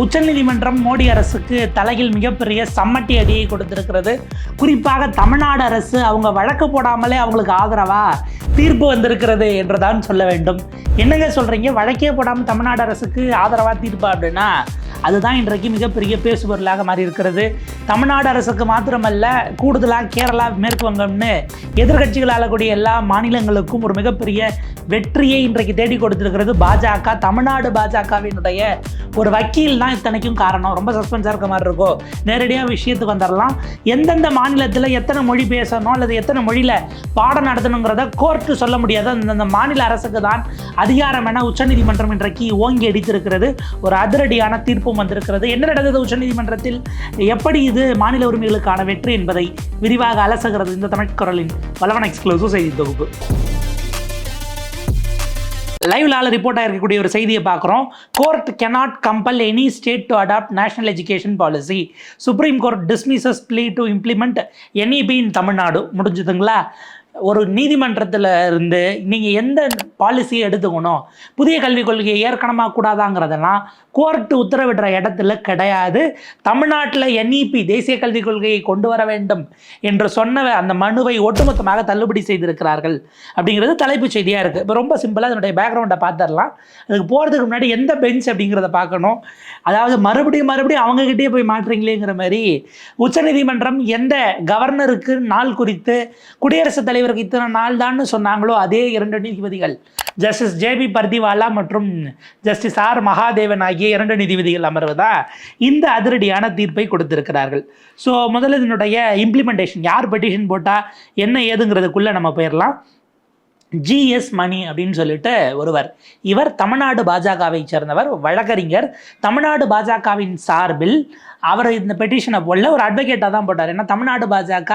உச்சநீதிமன்றம் மோடி அரசுக்கு தலையில் மிகப்பெரிய சம்மட்டி அடியை கொடுத்திருக்கிறது. குறிப்பாக தமிழ்நாடு அரசு அவங்க வழக்கு போடாமலே அவங்களுக்கு ஆதரவா தீர்ப்பு வந்திருக்கிறது என்றுதான் சொல்ல வேண்டும். என்னங்க சொல்றீங்க? வழக்கே போடாமல் தமிழ்நாடு அரசுக்கு ஆதரவா தீர்ப்பா அப்படின்னா அதுதான் இன்றைக்கு மிகப்பெரிய பேசுபொருளாக மாறி இருக்கிறது தமிழ்நாடு அரசுக்கு மாத்திரமல்ல கூடுதலாக கேரளா மேற்கு வங்கம்னு எதிர்கட்சிகள் ஆளக்கூடிய எல்லா மாநிலங்களுக்கும் ஒரு மிகப்பெரிய வெற்றியை இன்றைக்கு தேடி கொடுத்திருக்கிறது பாஜக. தமிழ்நாடு பாஜகவினுடைய ஒரு வக்கீல் தான் இத்தனைக்கும் காரணம். ரொம்ப சஸ்பென்ஸாக இருக்க மாதிரி இருக்கும். நேரடியாக விஷயத்துக்கு வந்துடலாம் எந்தெந்த மாநிலத்தில் எத்தனை மொழி பேசணும் அல்லது எத்தனை மொழியில் பாடம் நடத்தணுங்கிறத கோர்ட்டு சொல்ல முடியாது. அந்தந்த மாநில அரசுக்கு தான் அதிகாரம் என உச்சநீதிமன்றம் இன்றைக்கு ஓங்கி அடித்திருக்கிறது. ஒரு அதிரடியான தீர்ப்பு அறிவிப்பும் வந்திருக்கிறது. என்ன நடந்தது உச்சநீதிமன்றத்தில்? எப்படி இது மாநில உரிமைகளுக்கான வெற்றி என்பதை விரிவாக அலசுகிறது இந்த தமிழ் குரலின் வளவன் எக்ஸ்க்ளூசிவ் செய்தி தொகுப்பு. லைவ்லால ரிப்போர்ட் ஆகிருக்கக்கூடிய ஒரு செய்தியை பார்க்குறோம். Court cannot compel any state to adopt national education policy supreme court dismisses plea to implement NEP in Tamil Nadu முடிஞ்சுதுங்களா? ஒரு நீதிமன்றத்தில் இருந்து நீங்கள் எந்த பாலிசியை எடுத்துக்கணும்? புதிய கல்விக் கொள்கையை ஏற்கனமா கூடாதாங்கிறதெல்லாம் கோர்ட்டு உத்தரவிடுற இடத்துல கிடையாது. தமிழ்நாட்டில் என்இபி தேசிய கல்விக் கொள்கையை கொண்டு வர வேண்டும் என்று சொன்ன அந்த மனுவை ஒட்டுமொத்தமாக தள்ளுபடி செய்திருக்கிறார்கள் அப்படிங்கிறது தலைப்புச் செய்தியாக இருக்குது இப்போ ரொம்ப சிம்பிளாக அதனுடைய பேக்ரவுண்டை பார்த்துடலாம் அதுக்கு போகிறதுக்கு முன்னாடி எந்த பெஞ்ச் அப்படிங்கிறத பார்க்கணும். அதாவது மறுபடியும் மறுபடியும் அவங்ககிட்டயே போய் மாற்றுறீங்களேங்கிற மாதிரி உச்சநீதிமன்றம் எந்த கவர்னருக்கு நாள் குறித்து குடியரசுத் தலைவருக்கு இத்தனை நாள் தான்னு சொன்னாங்களோ அதே இரண்டு நீதிபதிகள். ஜஸ்டிஸ் ஜேபி பர்திவாலா மற்றும் ஜஸ்டிஸ் ஆர் மகாதேவன் ஆகிய இரண்டு நீதிபதிகள் அமர்வதா? இந்த அதிரடியான தீர்ப்பை கொடுத்திருக்கிறார்கள். ஸோ முதல்ல இதனுடைய இம்ப்ளிமெண்டேஷன் யார் பெட்டிஷன் போட்டால் என்ன ஏதுங்கிறதுக்குள்ளே நம்ம போயிடலாம். ஜிஎஸ் மணி அப்படின்னு சொல்லிட்டு ஒருவர். இவர் தமிழ்நாடு பாஜகவை சேர்ந்தவர் வழக்கறிஞர். தமிழ்நாடு பாஜகவின் சார்பில் அவர் இந்த பெட்டிஷனை போடல ஒரு அட்வொகேட்டாக தான் போட்டார். ஏன்னா தமிழ்நாடு பாஜக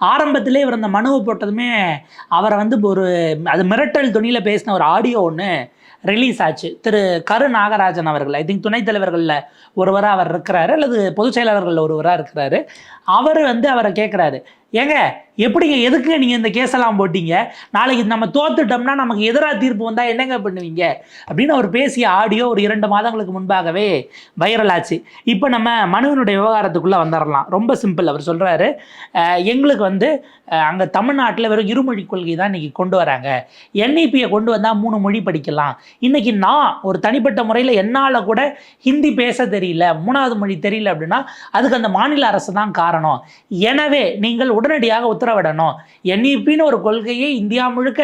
ஆரம்பத்திலே இவர் இந்த மனுவை போட்டதுமே அவரை வந்து ஒரு அது மிரட்டல் துணியில் பேசின ஒரு ஆடியோ ஒன்று ரிலீஸ் ஆச்சு. திரு கரு நாகராஜன் அவர்கள் ஐ திங்க் துணைத் தலைவர்களில் ஒருவராக அவர் இருக்கிறாரு அல்லது பொதுச் செயலாளர்களில் ஒருவராக இருக்கிறாரு. அவர் வந்து அவரை கேட்குறாரு ஏங்க எப்படிங்க எதுக்கு நீங்கள் இந்த கேஸெல்லாம் போட்டீங்க? நாளைக்கு நம்ம தோத்துட்டோம்னா நமக்கு எதிராக தீர்ப்பு வந்தால் என்னங்க பண்ணுவீங்க? அப்படின்னு அவர் பேசிய ஆடியோ ஒரு இரண்டு மாதங்களுக்கு முன்பாகவே வைரல் ஆச்சு. இப்போ நம்ம மனுவினுடைய விவகாரத்துக்குள்ளே வந்துடலாம் ரொம்ப சிம்பிள் அவர் சொல்கிறாரு எங்களுக்கு வந்து அங்கே தமிழ்நாட்டில் வெறும் இருமொழி கொள்கை தான் இன்றைக்கி கொண்டு வராங்க. என்இபியை கொண்டு வந்தால் மூணு மொழி படிக்கலாம். இன்றைக்கி நான் ஒரு தனிப்பட்ட முறையில் என்னால் கூட ஹிந்தி பேச தெரியல மூணாவது மொழி தெரியல அப்படின்னா அதுக்கு அந்த மாநில அரசு தான் காரணம். எனவே நீங்கள் உடனடியாக உத்தரவிடணும். என்இபின்னு ஒரு கொள்கையை இந்தியா முழுக்க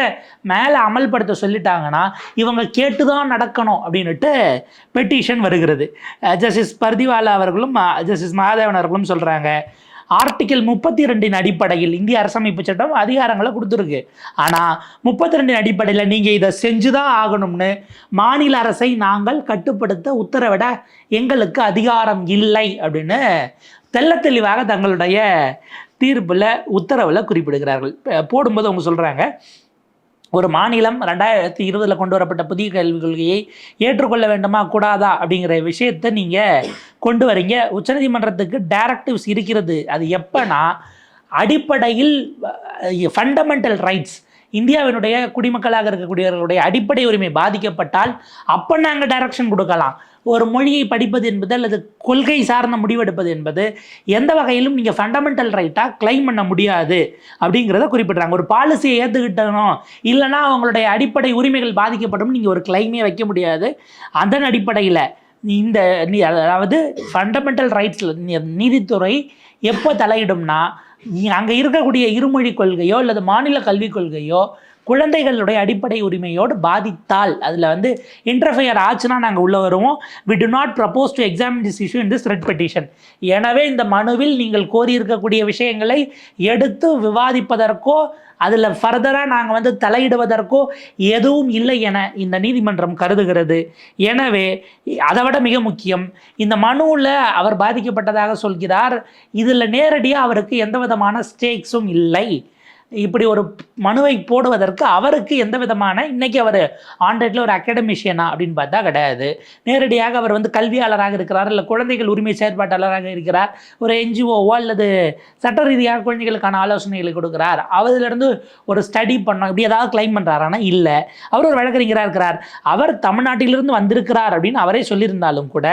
மேலே அமல்படுத்த சொல்லிட்டாங்கன்னா இவங்க கேட்டு தான் நடக்கணும் அப்படின்னுட்டு பெட்டிஷன் வருகிறது. ஜஸ்டிஸ் பர்திவாலா அவர்களும் ஜஸ்டிஸ் மகாதேவன் அவர்களும் சொல்கிறாங்க ஆர்டிகிள் முப்பத்தி ரெண்டின் அடிப்படையில் இந்திய அரசமைப்பு சட்டம் அதிகாரங்களை கொடுத்துருக்கு. ஆனால் முப்பத்தி ரெண்டின் அடிப்படையில் நீங்கள் இதை செஞ்சு தான் ஆகணும்னு மாநில அரசை நாங்கள் கட்டுப்படுத்த உத்தரவிட எங்களுக்கு அதிகாரம் இல்லை அப்படின்னு தெள்ள தெளிவாக தங்களுடைய தீர்ப்பில் உத்தரவில் குறிப்பிடுகிறார்கள். போடும்போது அவங்க சொல்கிறாங்க ஒரு மாநிலம் ரெண்டாயிரத்தி இருபதில் கொண்டு வரப்பட்ட புதிய கல்விக் கொள்கையை ஏற்றுக்கொள்ள வேண்டுமா கூடாதா அப்படிங்கிற விஷயத்தை நீங்கள் கொண்டு வரீங்க. உச்சநீதிமன்றத்துக்கு டைரக்டிவ்ஸ் இருக்கிறது. அது எப்போனா அடிப்படையில் ஃபண்டமெண்டல் ரைட்ஸ் இந்தியாவினுடைய குடிமக்களாக இருக்கக்கூடியவர்களுடைய அடிப்படை உரிமை பாதிக்கப்பட்டால் அப்போ நாங்கள் டைரக்ஷன் கொடுக்கலாம். ஒரு மொழியை படிப்பது என்பது அல்லது கொள்கை சார்ந்த முடிவெடுப்பது என்பது எந்த வகையிலும் நீங்கள் ஃபண்டமெண்டல் ரைட்டாக கிளைம் பண்ண முடியாது அப்படிங்கிறத குறிப்பிட்றாங்க. ஒரு பாலிசியை ஏற்றுக்கிட்டணும் இல்லைன்னா அவங்களுடைய அடிப்படை உரிமைகள் பாதிக்கப்படும் நீங்கள் ஒரு கிளைமே வைக்க முடியாது. அதன் அடிப்படையில் இந்த நீ- அதாவது ஃபண்டமெண்டல் ரைட்ஸில் நீதித்துறை எப்போ தலையிடும்னா அங்கே இருக்கக்கூடிய இருமொழி கொள்கையோ அல்லது மாநில கல்விக் கொள்கையோ குழந்தைகளுடைய அடிப்படை உரிமையோடு பாதித்தால் அதில் வந்து இன்டர்ஃபையர் ஆச்சுன்னா நாங்கள் உள்ளே வருவோம். We do not propose to examine this issue in this writ petition எனவே இந்த மனுவில் நீங்கள் கோரியிருக்கக்கூடிய விஷயங்களை எடுத்து விவாதிப்பதற்கோ அதில் ஃபர்தராக நாங்கள் வந்து தலையிடுவதற்கோ எதுவும் இல்லை என இந்த நீதிமன்றம் கருதுகிறது. எனவே அதை விட மிக முக்கியம் இந்த மனுவில் அவர் பாதிக்கப்பட்டதாக சொல்கிறார். இதில் நேரடியாக அவருக்கு எந்த விதமான ஸ்டேக்ஸும் இல்லை. இப்படி ஒரு மனுவை போடுவதற்கு அவருக்கு எந்த விதமான இன்னைக்கு அவர் ஆண்ட்ராய்டில் ஒரு அகாடமிஷியனா அப்படின்னு பார்த்தா கிடையாது. நேரடியாக அவர் வந்து கல்வியாளராக இருக்கிறார் இல்லை குழந்தைகள் உரிமை செயற்பாட்டாளராக இருக்கிறார் ஒரு என்ஜிஓவோ அல்லது சட்ட ரீதியாக குழந்தைகளுக்கான ஆலோசனைகளை கொடுக்குறார். அதிலிருந்து ஒரு ஸ்டடி பண்ணோம் இப்படி ஏதாவது கிளைம் பண்ணுறாரானா இல்லை. அவர் ஒரு வழக்கறிஞராக இருக்கிறார். அவர் தமிழ்நாட்டிலிருந்து வந்திருக்கிறார் அப்படின்னு அவரே சொல்லியிருந்தாலும் கூட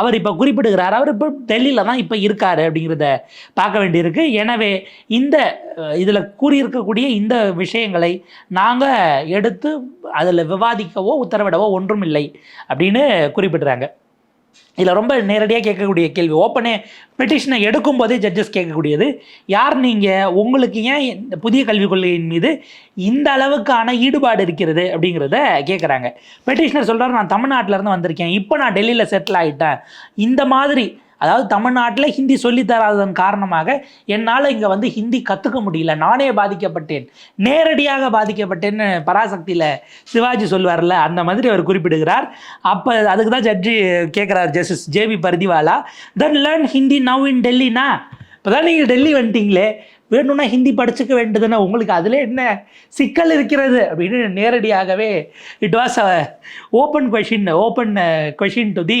அவர் இப்போ குறிப்பிடுகிறார். அவர் இப்போ டெல்லியில் தான் இப்போ இருக்கார் அப்படிங்கிறத பார்க்க வேண்டியிருக்கு. எனவே இந்த இதில் இருக்கக்கூடிய இந்த விஷயங்களை நாங்கள் எடுத்து அதில் விவாதிக்கவோ உத்தரவிடவோ ஒன்றும் இல்லை அப்படின்னு குறிப்பிடுறாங்க. இதில் ரொம்ப நேரடியாக கேட்கக்கூடிய கேள்வி. ஓப்பனே பெட்டிஷனை எடுக்கும்போதே ஜட்ஜஸ் கேட்கக்கூடியது. யார் நீங்கள் உங்களுக்கு ஏன் இந்த புதிய கல்விக் கொள்கையின் மீது இந்த அளவுக்கான ஈடுபாடு இருக்கிறது அப்படிங்கிறத கேட்குறாங்க. பெட்டிஷனர் சொல்கிறார் நான் தமிழ்நாட்டிலேருந்து வந்திருக்கேன். இப்போ நான் டெல்லியில் செட்டில் ஆகிட்டேன் இந்த மாதிரி அதாவது தமிழ்நாட்டில் ஹிந்தி சொல்லித்தராததன் காரணமாக என்னால் இங்கே வந்து ஹிந்தி கற்றுக்க முடியல. நானே பாதிக்கப்பட்டேன். நேரடியாக பாதிக்கப்பட்டேன்னு பராசக்தியில் சிவாஜி சொல்வார்ல அந்த மாதிரி அவர் குறிப்பிடுகிறார். அப்போ அதுக்கு தான் ஜட்ஜி கேட்குறார் justice JB Pardiwala then learn Hindi now in டெல்லினா இப்போ தான் நீங்கள் டெல்லி வந்துட்டீங்களே. வேணும்னா ஹிந்தி படிச்சுக்க வேண்டியதுன்னா உங்களுக்கு அதில் என்ன சிக்கல் இருக்கிறது அப்படின்னு நேரடியாகவே it was a open question open question to the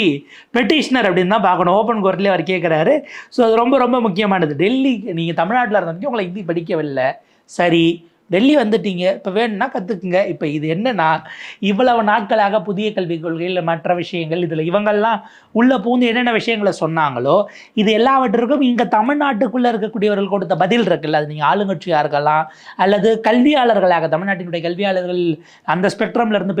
petitioner அப்படின்னு தான் பார்க்கணும். ஓப்பன் கோர்ட்லேயே அவர் கேட்குறாரு ஸோ அது ரொம்ப ரொம்ப முக்கியமானது. டெல்லி நீங்கள் தமிழ்நாட்டில் இருந்தவங்க உங்களை ஹிந்தி படிக்கவில்லை. சரி டெல்லி வந்துட்டீங்க இப்போ வேணும்னா கற்றுக்குங்க இப்போ இது என்னென்னா இவ்வளவு நாட்களாக புதிய கல்விக் கொள்கையில் மற்ற விஷயங்கள் இதில் இவங்கெல்லாம் உள்ளே பூந்து என்னென்ன விஷயங்களை சொன்னாங்களோ இது எல்லாவற்றிற்கும் இங்கே தமிழ்நாட்டுக்குள்ளே இருக்கக்கூடியவர்கள் கொடுத்த பதில் இருக்குல்ல. அது நீங்கள் ஆளுங்கட்சியாக இருக்கலாம் அல்லது கல்வியாளர்களாக தமிழ்நாட்டினுடைய கல்வியாளர்கள் அந்த ஸ்பெக்ட்ரம்ல இருந்து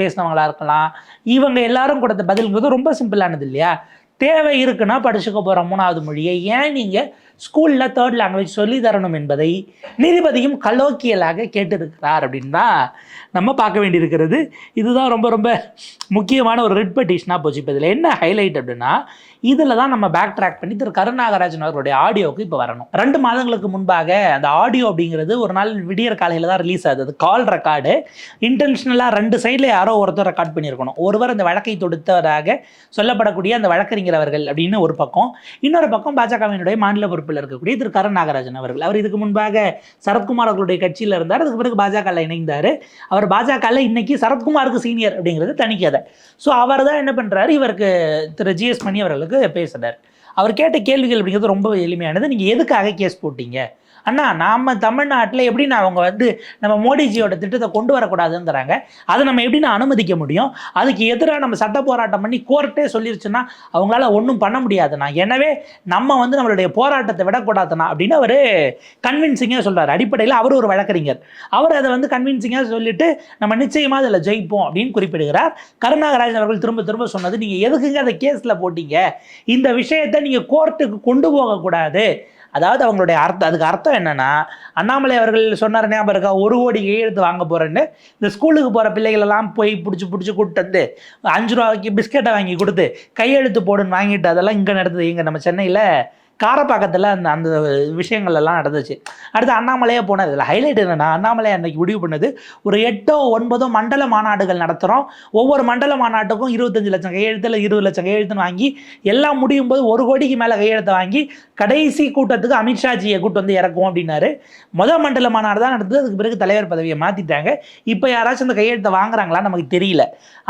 இருக்கலாம். இவங்க எல்லாரும் கொடுத்த பதில்ங்கிறது ரொம்ப சிம்பிளானது இல்லையா? தேவை இருக்குன்னா படிச்சுக்க போகிற மூணாவது மொழியை ஏன் நீங்கள் ஸ்கூலில் தேர்ட் லாங்குவேஜ் சொல்லி தரணும் என்பதை நீதிபதியும் கலோக்கியலாக கேட்டிருக்கிறார் அப்படின்னு தான் நம்ம பார்க்க வேண்டியிருக்கிறது. இதுதான் ரொம்ப ரொம்ப முக்கியமான ஒரு ரெட் பெட்டிஷனாக போச்சு. இப்போ இதில் என்ன ஹைலைட் அப்படின்னா இதில் தான் நம்ம பேக் ட்ராக் பண்ணி திரு. கருநாகராஜன் அவர்களுடைய ஆடியோவுக்கு இப்போ வரணும். ரெண்டு மாதங்களுக்கு முன்பாக அந்த ஆடியோ அப்படிங்கிறது ஒரு நாள் விடியற் காலையில் தான் ரிலீஸ் ஆகுது. அது கால் ரெக்கார்டு இன்டென்ஷனலாக ரெண்டு சைடில் யாரோ ஒருத்தர் ரெக்கார்ட் பண்ணியிருக்கணும். ஒருவர் அந்த வழக்கை தொடுத்தவராக சொல்லப்படக்கூடிய அந்த வழக்கறிஞர் அவர்கள் அப்படின்னு ஒரு பக்கம். இன்னொரு பக்கம் பாஜகவினுடைய மாநில பொறுப்பில் இருக்கக்கூடிய திரு கரண் நாகராஜன் அவர்கள். அவர் இதுக்கு முன்பாக சரத்குமார் அவர்களுடைய கட்சியில் இருந்தார். அதுக்கு பிறகு பாஜகவில் இணைந்தார். அவர் பாஜகவில் இன்னைக்கு சரத்குமாருக்கு சீனியர் அப்படிங்கிறது தனிக்கதை. ஸோ அவர் தான் என்ன பண்ணுறாரு இவருக்கு திரு ஜிஎஸ் மணி அவர்களுக்கு பேசுகிறார் அவர் கேட்ட கேள்விகள் அப்படிங்கிறது ரொம்ப எளிமையானது. நீங்கள் எதுக்காக கேஸ் போட்டீங்க? அண்ணா நாம் தமிழ்நாட்டில் எப்படின்னா அவங்க வந்து நம்ம மோடிஜியோட திட்டத்தை கொண்டு வரக்கூடாதுங்கிறாங்க அதை நம்ம எப்படின்னு அனுமதிக்க முடியும்? அதுக்கு எதிராக நம்ம சட்ட போராட்டம் பண்ணி கோர்ட்டே சொல்லிருச்சுன்னா அவங்களால ஒன்றும் பண்ண முடியாதுண்ணா. எனவே நம்ம வந்து நம்மளுடைய போராட்டத்தை விடக்கூடாதுண்ணா அப்படின்னு அவர் கன்வின்சிங்காக சொல்கிறார் அடிப்படையில் அவர் ஒரு வழக்கறிஞர். அவர் அதை வந்து கன்வின்சிங்காக சொல்லிட்டு நம்ம நிச்சயமாக அதில் ஜெயிப்போம் அப்படின்னு குறிப்பிடுகிறார். கருணாகராஜன் அவர்கள் திரும்ப திரும்ப சொன்னது நீங்கள் எதுக்குங்க அதை கேஸில் போட்டீங்க? இந்த விஷயத்தை நீங்கள் கோர்ட்டுக்கு கொண்டு போகக்கூடாது. அதாவது அவங்களுடைய அர்த்தம் அதுக்கு அர்த்தம் என்னென்னா அண்ணாமலை அவர்கள் சொன்னார் ஞாபகம் இருக்கா? ஒரு கோடி கையெழுத்து வாங்க போகிறேன்னு இந்த ஸ்கூலுக்கு போகிற பிள்ளைகளெல்லாம் போய் பிடிச்சி பிடிச்சி கூப்பிட்டு வந்து அஞ்சு ரூபாய்க்கு பிஸ்கெட்டை வாங்கி கொடுத்து கையெழுத்து போடுன்னு வாங்கிட்டு அதெல்லாம் இங்கே நடந்தது இங்கே நம்ம சென்னையில் காரப்பாக்கத்தில் அந்த அந்த விஷயங்கள் எல்லாம் நடந்துச்சு. அடுத்து அண்ணாமலையே போனது இதில் ஹைலைட் என்னென்னா அண்ணாமலை அன்னைக்கு முடிவு பண்ணது ஒரு எட்டோ ஒன்பதோ மண்டல மாநாடுகள் நடத்துகிறோம் ஒவ்வொரு மண்டல மாநாட்டுக்கும் இருபத்தஞ்சு லட்சம் கையெழுத்தில் இருபது லட்சம் கையெழுத்துன்னு வாங்கி எல்லாம் முடியும் போது ஒரு கோடிக்கு மேலே கையெழுத்தை வாங்கி கடைசி கூட்டத்துக்கு அமித்ஷாஜியை கூட்டு வந்து இறக்கும் அப்படின்னாரு. முதல் மண்டல மாநாடு தான் நடந்தது. அதுக்கு பிறகு தலைவர் பதவியை மாற்றிட்டாங்க இப்போ யாராச்சும் அந்த கையெழுத்தை வாங்குறாங்களா நமக்கு தெரியல.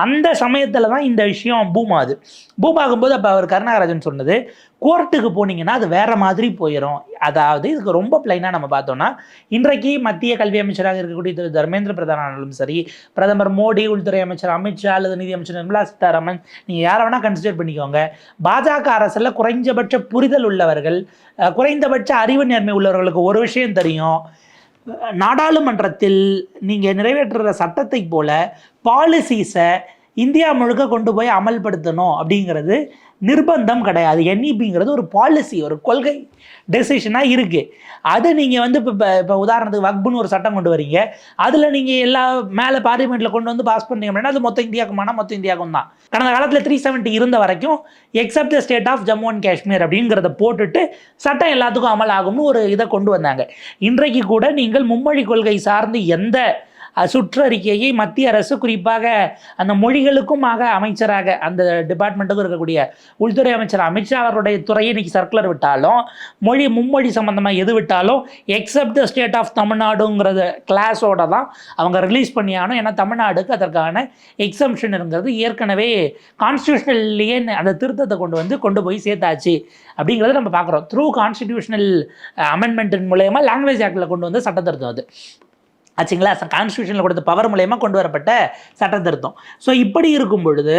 அந்த சமயத்தில் தான் இந்த விஷயம் பூம் ஆகுது பூம் ஆகும்போது அப்போ அவர் கருணாகராஜன் சொன்னது கோர்ட்டுக்கு போனீங்கன்னா அது வேற மாதிரி போயிடும் அதாவது இதுக்கு ரொம்ப பிளைனாக நம்ம பார்த்தோம்னா இன்றைக்கு மத்திய கல்வி அமைச்சராக இருக்கக்கூடிய திரு தர்மேந்திர பிரதான் ஆனாலும் சரி பிரதமர் மோடி உள்துறை அமைச்சர் அமித்ஷா அல்லது நிதி அமைச்சர் நிர்மலா சீதாராமன் நீங்கள் யாரை வேணால் கன்சிடர் பண்ணிக்கோங்க. பாஜக அரசில் குறைஞ்சபட்ச புரிதல் உள்ளவர்கள் குறைந்தபட்ச அறிவு நேர்மை உள்ளவர்களுக்கு ஒரு விஷயம் தெரியும். நாடாளுமன்றத்தில் நீங்கள் நிறைவேற்றுற சட்டத்தை போல பாலிசிஸை இந்தியா முழுக்க கொண்டு போய் அமல்படுத்தணும் அப்படிங்கிறது நிர்பந்தம் கிடையாது. என்இபிங்கிறது ஒரு பாலிசி ஒரு கொள்கை டெசிஷனாக இருக்குது அது நீங்கள் வந்து இப்போ இப்போ உதாரணத்துக்கு வக்புன்னு ஒரு சட்டம் கொண்டு வரீங்க. அதில் நீங்கள் எல்லா மேலே பார்லிமெண்ட்டில் கொண்டு வந்து பாஸ் பண்ணீங்க அப்படின்னா அது மொத்த இந்தியாவுக்குமான மொத்த இந்தியாவுக்கும் தான். கடந்த காலத்தில் த்ரீ செவன்ட்டி இருந்த வரைக்கும் except the state of Jammu and Kashmir அப்படிங்கிறத போட்டுட்டு சட்டம் எல்லாத்துக்கும் அமல் ஆகும்னு ஒரு இதை கொண்டு வந்தாங்க. இன்றைக்கு கூட நீங்கள் மும்மொழி கொள்கை சார்ந்து எந்த சுற்றறிக்கையை மத்திய அரசு குறிப்பாக அந்த மொழிகளுக்குமாக அமைச்சராக அந்த டிபார்ட்மெண்ட்டுக்கும் இருக்கக்கூடிய உள்துறை அமைச்சர் அமித்ஷா அவருடைய துறையை இன்னைக்கு சர்க்குலர் விட்டாலும் மொழி மும்மொழி சம்பந்தமாக எது விட்டாலும் எக்ஸப்ட் த ஸ்டேட் ஆஃப் தமிழ்நாடுங்கிறது கிளாஸோட தான் அவங்க ரிலீஸ் பண்ணியானோம் ஏன்னா தமிழ்நாடுக்கு அதற்கான எக்ஸம்ஷனுங்கிறது ஏற்கனவே கான்ஸ்டியூஷனல்லையே அந்த திருத்தத்தை கொண்டு வந்து கொண்டு போய் சேர்த்தாச்சு அப்படிங்கிறத நம்ம பார்க்குறோம். த்ரூ கான்ஸ்டிடியூஷனல் அமெண்ட்மெண்ட்டின் மூலயமா லாங்குவேஜ் ஆக்டில் கொண்டு வந்து சட்டத்திருத்தம் அது. ஆச்சுங்களா? கான்ஸ்டியூஷனில் கொடுத்த பவர் மூலயமா கொண்டு வரப்பட்ட சட்ட திருத்தம். ஸோ இப்படி இருக்கும் பொழுது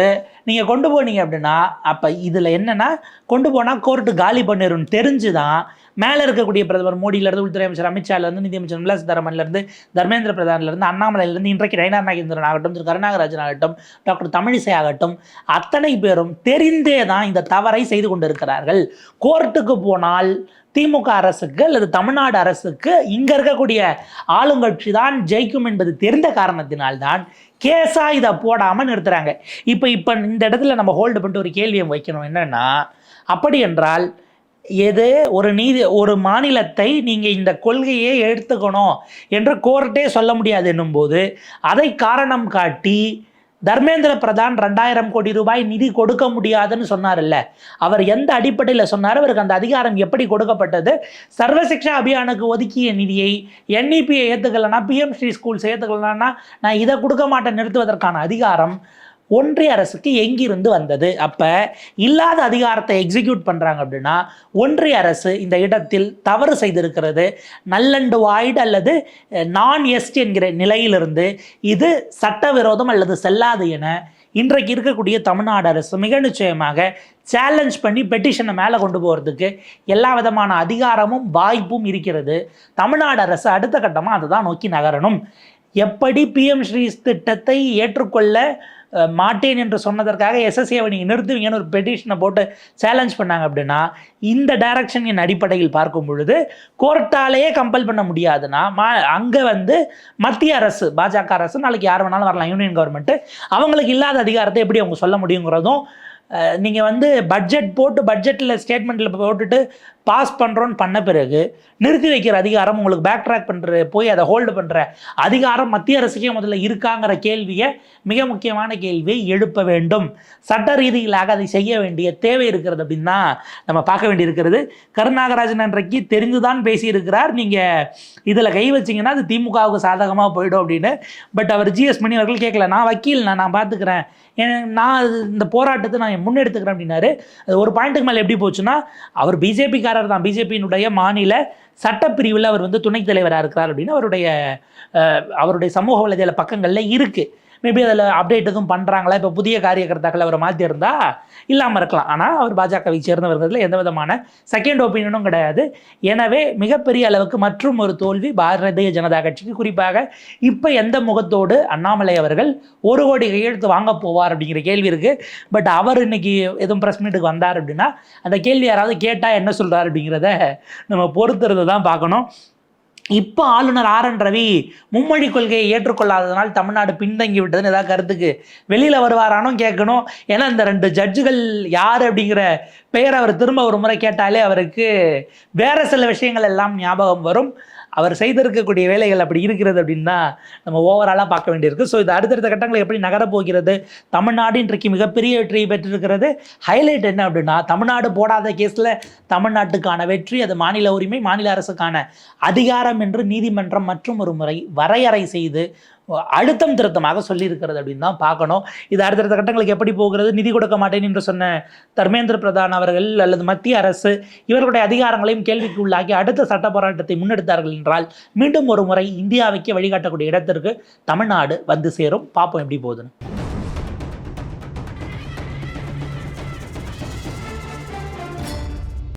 நீங்கள் கொண்டு போனீங்க அப்படின்னா அப்போ இதில் என்னென்னா கொண்டு போனால் கோர்ட்டு காலி பண்ணிடும் தெரிஞ்சு தான் மேலே இருக்கக்கூடிய பிரதமர் மோடியிலேருந்து உள்துறை அமைச்சர் அமித்ஷாலேருந்து நிதியமைச்சர் நிர்மலா சீதாராமன்லேருந்து தர்மேந்திர பிரதான்லேருந்து அண்ணாமலையிலேருந்து இன்றைக்கு நயனார் நாகேந்திரன் ஆகட்டும் திரு கருணாகராஜன் ஆகட்டும் டாக்டர் தமிழிசை ஆகட்டும் அத்தனை பேரும் தெரிந்தே தான் இந்த தவறை செய்து கொண்டிருக்கிறார்கள். கோர்ட்டுக்கு போனால் திமுக அரசுக்கு அல்லது தமிழ்நாடு அரசுக்கு இங்கே இருக்கக்கூடிய ஆளுங்கட்சி தான் ஜெயிக்கும் என்பது தெரிந்த காரணத்தினால்தான் கேஸாக இதை போடாமல் நிறுத்துகிறாங்க இப்போ இப்போ இந்த இடத்துல நம்ம ஹோல்டு பண்ணிட்டு ஒரு கேள்வியை வைக்கணும். என்னென்னா அப்படி என்றால் எது? ஒரு நீதி ஒரு மாநிலத்தை நீங்கள் இந்த கொள்கையை எடுத்துக்கணும் என்று கோர்ட்டே சொல்ல முடியாது என்னும்போது அதை காரணம் காட்டி தர்மேந்திர பிரதான் ரெண்டாயிரம் கோடி ரூபாய் நிதி கொடுக்க முடியாதுன்னு சொன்னார்ல்ல அவர் எந்த அடிப்படையில் சொன்னார்? அவருக்கு அந்த அதிகாரம் எப்படி கொடுக்கப்பட்டது? சர்வசிக்ஷா அபியானுக்கு ஒதுக்கிய நிதியை என்இபியை ஏற்றுக்கலன்னா பிஎம்ஸ்ரீ ஸ்கூல்ஸ் ஏற்றுக்கலனா நான் இதை கொடுக்க மாட்டேன் நிறுத்துவதற்கான அதிகாரம் ஒன்றிய அரசுக்கு எங்கிருந்து வந்தது? அப்போ இல்லாத அதிகாரத்தை எக்ஸிக்யூட் பண்ணுறாங்க அப்படின்னா ஒன்றிய அரசு இந்த இடத்தில் தவறு செய்திருக்கிறது. நல்லண்டு வாய்டு அல்லது நான் எஸ்டி என்கிற நிலையிலிருந்து இது சட்டவிரோதம் அல்லது செல்லாது என இன்றைக்கு இருக்கக்கூடிய தமிழ்நாடு அரசு மிக நிச்சயமாக சேலஞ்ச் பண்ணி பெட்டிஷனை மேலே கொண்டு போகிறதுக்கு எல்லா விதமான அதிகாரமும் வாய்ப்பும் இருக்கிறது. தமிழ்நாடு அரசு அடுத்த கட்டமாக அதை தான் நோக்கி நகரணும். எப்படி பிஎம் ஸ்ரீ திட்டத்தை ஏற்றுக்கொள்ள மாட்டேன் என்று சொன்னதற்காக எஸ்எஸ்ஏவை நீங்கள் நிறுத்துவீங்கன்னு ஒரு பெட்டிஷனை போட்டு சேலஞ்ச் பண்ணாங்க அப்படின்னா இந்த டைரக்ஷனின் அடிப்படையில் பார்க்கும் பொழுது கோர்ட்டாலேயே கம்பல் பண்ண முடியாதுன்னா மா அங்கே வந்து மத்திய அரசு பாஜக அரசு நாளைக்கு யார் வேணாலும் வரலாம் யூனியன் கவர்மெண்ட்டு அவங்களுக்கு இல்லாத அதிகாரத்தை எப்படி அவங்க சொல்ல முடியுங்கிறதும் நீங்கள் வந்து பட்ஜெட் போட்டு பட்ஜெட்டில் ஸ்டேட்மெண்ட்டில் போட்டுட்டு பாஸ் பண்ணுறோன்னு பண்ண பிறகு நிறுத்தி வைக்கிற அதிகாரம் உங்களுக்கு பேக் ட்ராக் பண்ணுற போய் அதை ஹோல்டு பண்ணுற அதிகாரம் மத்திய அரசுக்கே முதல்ல இருக்காங்கிற கேள்வியை மிக முக்கியமான கேள்வியை எழுப்ப வேண்டும். சட்ட ரீதியிலாக அதை செய்ய வேண்டிய தேவை இருக்கிறது அப்படின்னு தான் நம்ம பார்க்க வேண்டியிருக்கிறது கருநாகராஜன் அன்றைக்கு தெரிந்துதான் பேசியிருக்கிறார். நீங்கள் இதில் கை வச்சிங்கன்னா அது திமுகவுக்கு சாதகமாக போயிடும் அப்படின்னு. பட் அவர் ஜிஎஸ் மணி அவர்கள் கேட்கல. நான் வக்கீல் நான் நான் பார்த்துக்கிறேன். நான் இந்த போராட்டத்தை நான் முன்னெடுத்துக்கிறேன் அப்படின்னாரு. அது ஒரு பாயிண்ட்டுக்கு மேலே எப்படி போச்சுன்னா அவர் பிஜேபிக்காரர் தான். பிஜேபியினுடைய மாநில சட்டப்பிரிவில் அவர் வந்து துணைத் தலைவராக இருக்கிறார் அப்படின்னு அவருடைய அவருடைய சமூக வலைதள பக்கங்களில் இருக்குது மேபி அதில் அப்டேட் எதுவும் பண்ணுறாங்களா இப்போ புதிய காரியகர்த்தாக்கள் அவரை மாற்றியிருந்தா இல்லாமல் இருக்கலாம். ஆனால் அவர் பாஜகவை சேர்ந்தவர்களில் எந்த விதமான செகண்ட் ஒப்பீனியனும் கிடையாது. எனவே மிகப்பெரிய அளவுக்கு மற்றும் ஒரு தோல்வி பாரதிய ஜனதா கட்சிக்கு. குறிப்பாக இப்போ எந்த முகத்தோடு அண்ணாமலை அவர்கள் ஒரு கோடி கையெழுத்து வாங்க போவார் அப்படிங்கிற கேள்வி இருக்குது பட் அவர் இன்னைக்கு எதுவும் ப்ரெஸ் மீட்டுக்கு வந்தார் அப்படின்னா அந்த கேள்வி யாராவது கேட்டால் என்ன சொல்கிறார் அப்படிங்கிறத நம்ம பொறுத்துறது தான் பார்க்கணும். இப்போ ஆளுநர் ஆர் என் ரவி மும்மொழி கொள்கையை ஏற்றுக்கொள்ளாததனால் தமிழ்நாடு பின்தங்கி விட்டதுன்னு ஏதாவது கருத்துக்கு வெளியில் வருவாரானும் கேட்கணும். ஏன்னா இந்த ரெண்டு ஜட்ஜுகள் யார் அப்படிங்கிற பெயர் அவர் திரும்ப ஒரு முறை கேட்டாலே அவருக்கு வேற சில விஷயங்கள் எல்லாம் ஞாபகம் வரும். அவர் செய்திருக்கக்கூடிய வேலைகள் அப்படி இருக்கிறது அப்படின்னா நம்ம ஓவராலாக பார்க்க வேண்டியிருக்கு. ஸோ இது அடுத்தடுத்த கட்டங்கள் எப்படி நகரப்போகிறது தமிழ்நாடு இன்றைக்கு மிகப்பெரிய வெற்றியை பெற்றிருக்கிறது ஹைலைட் என்ன அப்படின்னா தமிழ்நாடு போடாத கேஸில் தமிழ்நாட்டுக்கான வெற்றி அது மாநில உரிமை மாநில அரசுக்கான அதிகாரம் என்று நீதிமன்றம் மற்றும் ஒரு முறை வரையறை செய்து அழுத்தம் திருத்தமாக சொல்லியிருக்கிறது அப்படின்னு தான் பார்க்கணும். இது அடுத்தடுத்த கட்டங்களுக்கு எப்படி போகிறது? நிதி கொடுக்க மாட்டேன் என்று சொன்ன தர்மேந்திர பிரதான் அவர்கள் அல்லது மத்திய அரசு இவர்களுடைய அதிகாரங்களையும் கேள்விக்கு உள்ளாக்கி அடுத்த சட்ட போராட்டத்தை முன்னெடுத்தார்கள் என்றால் மீண்டும் ஒரு முறை இந்தியாவுக்கு வழிகாட்டக்கூடிய இடத்திற்கு தமிழ்நாடு வந்து சேரும். பார்ப்போம் எப்படி போகுதுன்னு.